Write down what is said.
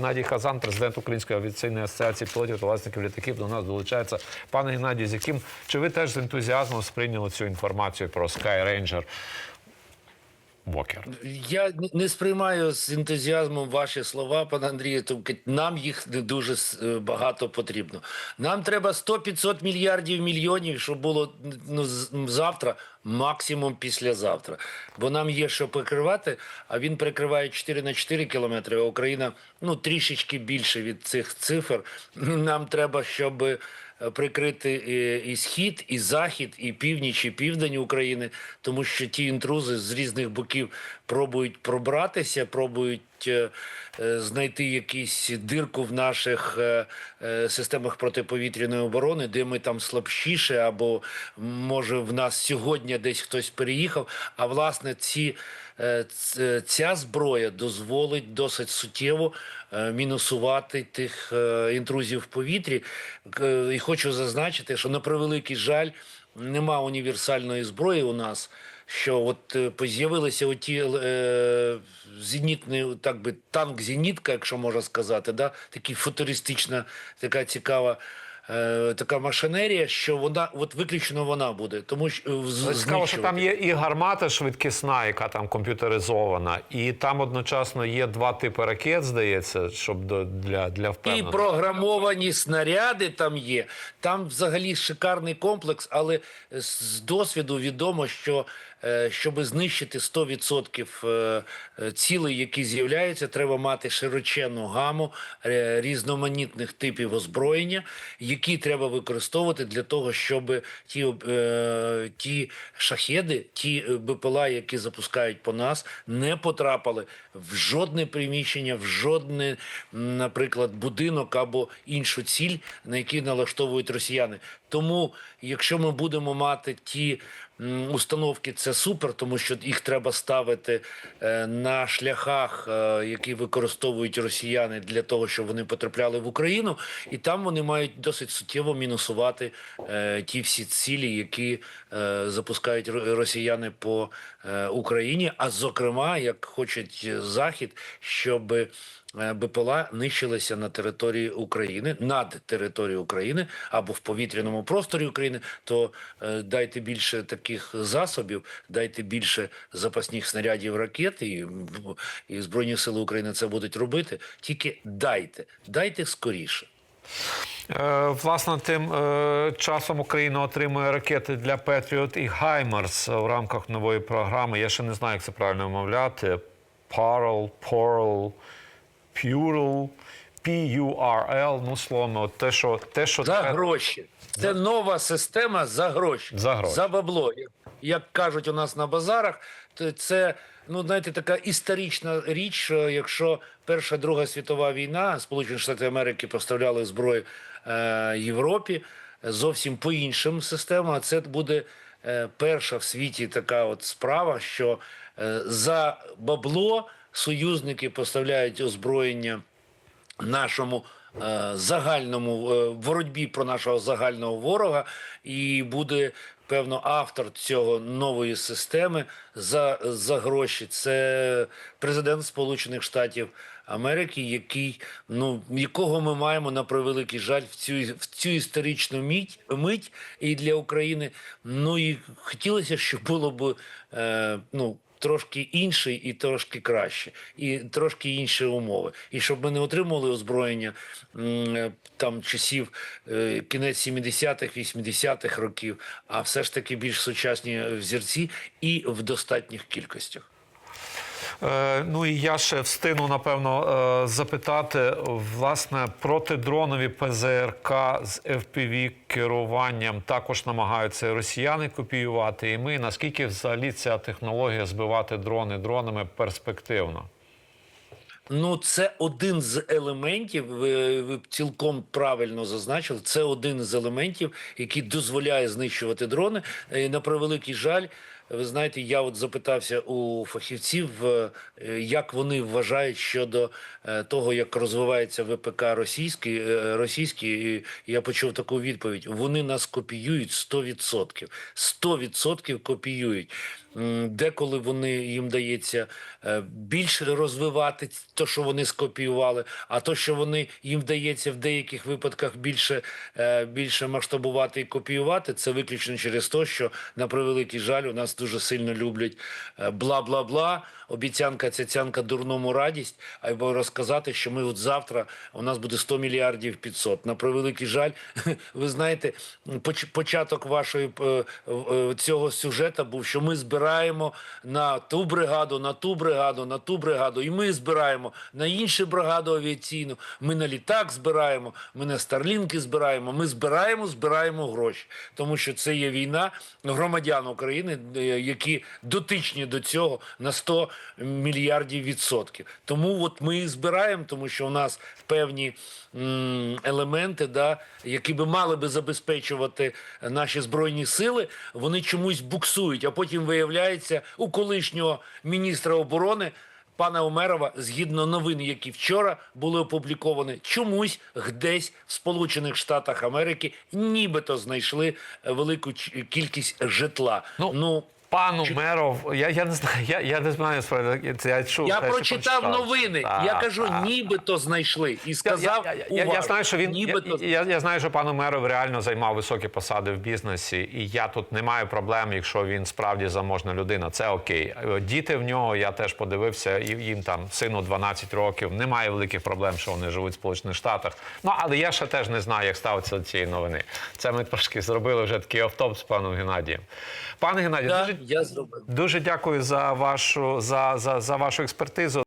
Геннадій Хазан, президент Української авіаційної асоціації пілотів та власників літаків, до нас долучається. Пане Геннадій, з яким чи ви теж з ентузіазмом сприйняли цю інформацію про Sky Walker? Я не сприймаю з ентузіазмом ваші слова, пане Андрію. тому Нам їх не дуже е, багато потрібно. Нам треба 100-500 мільярдів мільйонів, щоб було ну, завтра, максимум післязавтра. Бо нам є що прикривати, а він прикриває 4 на 4 кілометри, а Україна ну, трішечки більше від цих цифр. Нам треба, щоб прикрити е, і схід, і захід, і північ, і південь України, тому що ті інтрузи з різних боків пробують пробратися, пробують е, е, знайти якусь дирку в наших е, е, системах протиповітряної оборони, де ми там слабшіше, або може в нас сьогодні десь хтось переїхав. А власне ці. е, Ця зброя дозволить досить суттєво е, мінусувати тих е, інтрузів в повітрі. І хочу зазначити, що на превеликий жаль нема універсальної зброї у нас. Що от е, з'явилися оті е, зенітні, так би танк зенітка, якщо можна сказати, да? такі футуристична, така цікава. е, Така машинерія, що вона от виключно вона буде, тому що е, Цікаво, що там є і гармата швидкісна, яка там комп'ютеризована, і там одночасно є два типи ракет, здається, щоб до, для, для І програмовані снаряди там є. Там взагалі шикарний комплекс, але з досвіду відомо, що щоб знищити 100% е, е, цілей, які з'являються, треба мати широченну гаму е, різноманітних типів озброєння, які треба використовувати для того, щоб ті, е, ті шахеди, ті е, БПЛА, які запускають по нас, не потрапили в жодне приміщення, в жодне, наприклад, будинок або іншу ціль, на які налаштовують росіяни. Тому, якщо ми будемо мати ті установки, це супер, тому що їх треба ставити е, на шляхах, е, які використовують росіяни для того, щоб вони потрапляли в Україну, і там вони мають досить суттєво мінусувати е, ті всі цілі, які запускають росіяни по Україні. А зокрема, як хочуть Захід, щоб БПЛА нищилися на території України, над територією України або в повітряному просторі України, то е, дайте більше таких засобів, дайте більше запасних снарядів ракет, і, і Збройні Сили України це будуть робити. Тільки дайте, дайте скоріше. Е, Власне, тим е, часом Україна отримує ракети для Patriot і Хаймерс в рамках нової програми. Я ще не знаю, як це правильно вимовляти. Parl, Pearl, Purl, P-U-R-L. Ну, словом, от те, що те, що За гроші. Це нова система за гроші. За гроші. За бабло. Як- Як кажуть у нас на базарах, то це ну знаєте, така історична річ, що якщо Перша Друга світова війна, Сполучені Штати Америки поставляли зброю е, Європі зовсім по іншим системам, а це буде е, перша в світі така от справа, що е, за бабло союзники поставляють озброєння нашому е, загальному е, боротьбі про нашого загального ворога, і буде певно автор цього нової системи за, за гроші. Це президент Сполучених Штатів Америки, який ну якого ми маємо на превеликий жаль в цю в цю історичну мить, мить і для України. Ну і хотілося, щоб було б е, ну трошки інший і трошки краще, і трошки інші умови. І щоб ми не отримували озброєння е, там часів е, кінець 70-х, 80-х років, а все ж таки більш сучасні взірці і в достатніх кількостях. Е, Ну і я ще встигну, напевно, е, запитати, власне, протидронові ПЗРК з FPV керуванням також намагаються росіяни копіювати. І ми наскільки взагалі ця технологія збивати дрони дронами перспективна? Ну, це один з елементів. Ви, ви цілком правильно зазначили. Це один з елементів, який дозволяє знищувати дрони. І, на превеликий жаль, ви знаєте, я от запитався у фахівців, е, як вони вважають щодо е, того, як розвивається ВПК російський, е, російський. І я почув таку відповідь: вони нас копіюють 100%. 100% копіюють. Деколи вони їм дається е, більше розвивати те, що вони скопіювали, а то, що вони їм вдається в деяких випадках більше, е, більше масштабувати і копіювати, це виключно через те, що на превеликий жаль, у нас дуже сильно люблять е, бла-бла-бла. Обіцянка цяцянка дурному радість, або розказати, що ми от завтра у нас буде 100 мільярдів 500. На превеликий жаль, ви знаєте, поч- початок вашої е, е, цього сюжета був, що ми збираємо на ту бригаду, на ту бригаду, на ту бригаду, і ми збираємо на іншу бригаду авіаційну. Ми на літак збираємо, ми на старлінки збираємо. Ми збираємо, збираємо гроші, тому що це є війна громадян України, е, які дотичні до цього на 100 мільярдів відсотків. Тому от ми і збираємо, тому що у нас певні м, елементи, да, які би мали би забезпечувати наші збройні сили, вони чомусь буксують. А потім виявляється у колишнього міністра оборони. Пана Умерова, згідно новин, які вчора були опубліковані, чомусь десь в Сполучених Штатах Америки нібито знайшли е, велику кількість житла. Ну, ну Пан Умеров, я, я не знаю, я, я не знаю справді, це я чув. Я прочитав прочитав. новини. Так, я кажу, так. нібито знайшли. І сказав, я, я, я, я знаю, що він нібито я, я, я знаю, що пан Умеров реально займав високі посади в бізнесі, і я тут не маю проблем, якщо він справді заможна людина. Це окей. Е, Діти в нього я теж подивився, і їм там сину 12 років. Немає великих проблем, що вони живуть в Сполучених Штатах. Ну але я ще теж не знаю, як ставитися до цієї новини. Це ми трошки зробили вже такий автоп з паном Геннадієм. Пане Геннадію, да, дуже я зробив. Дуже дякую за вашу за, за, за вашу експертизу.